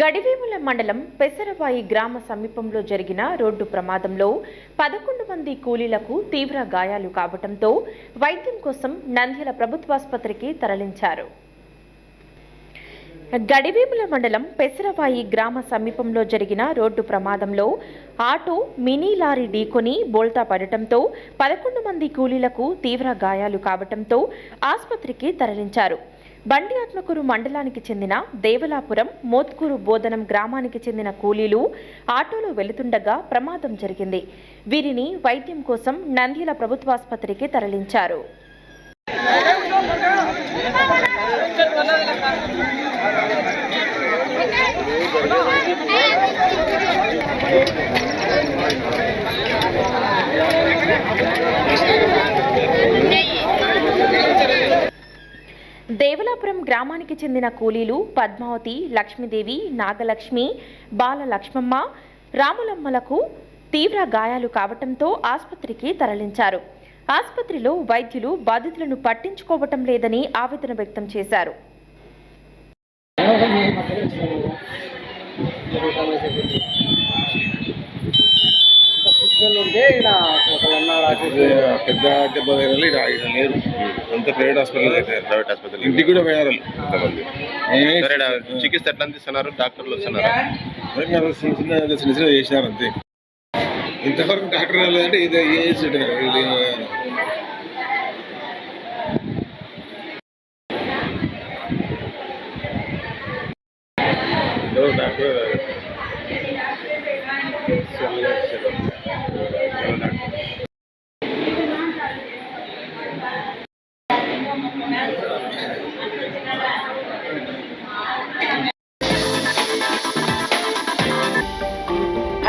గడివేముల మండలం పెసరవాయి గ్రామ సమీపంలో జరిగిన రోడ్డు ప్రమాదంలో పదకొండు మంది కూలీలకు తీవ్ర గాయాలు కావడంతో వైద్యం కోసం నంద్యాల ప్రభుత్వాసుపత్రికి తరలించారు. గడివేముల మండలం పెసరవాయి గ్రామ సమీపంలో జరిగిన రోడ్డు ప్రమాదంలో ఆటో మినీ లారీ ఢీకొని బోల్తా పడటంతో పదకొండు మంది కూలీలకు తీవ్ర గాయాలు కావటంతో ఆసుపత్రికి తరలించారు. బండి ఆత్మకూరు మండలానికి చెందిన దేవలాపురం మోత్కూరు బోధనం గ్రామానికి చెందిన కూలీలు ఆటోలో వెళుతుండగా ప్రమాదం జరిగింది వీరిని వైద్యం కోసం నంద్యాల ప్రభుత్వాసుపత్రికి తరలించారు దేవలాపురం గ్రామానికి చెందిన కూలీలు పద్మావతి లక్ష్మీదేవి నాగలక్ష్మి బాల లక్ష్మమ్మ రాములమ్మలకు తీవ్ర గాయాలు కావటంతో ఆసుపత్రికి తరలించారు. ఆసుపత్రిలో వైద్యులు బాధితులను పట్టించుకోవటం లేదని ఆవేదన వ్యక్తం చేశారు. ఉంటే పెద్ద దెబ్బ తగిలి ఈడ లేరు. అంత ప్రైవేట్ హాస్పిటల్ అయితే. ప్రైవేట్ ఆసుపత్రి ఇంటికి కూడా పోయారు చికిత్స ఎట్లా అందిస్తున్నారు? డాక్టర్లు వస్తున్నారు? చిన్న చిన్న చిన్న చిన్న చేసినారు అంతే. ఇంతవరకు డాక్టర్ రాలేదంటే ఇది ఏజ్ డాక్టర్?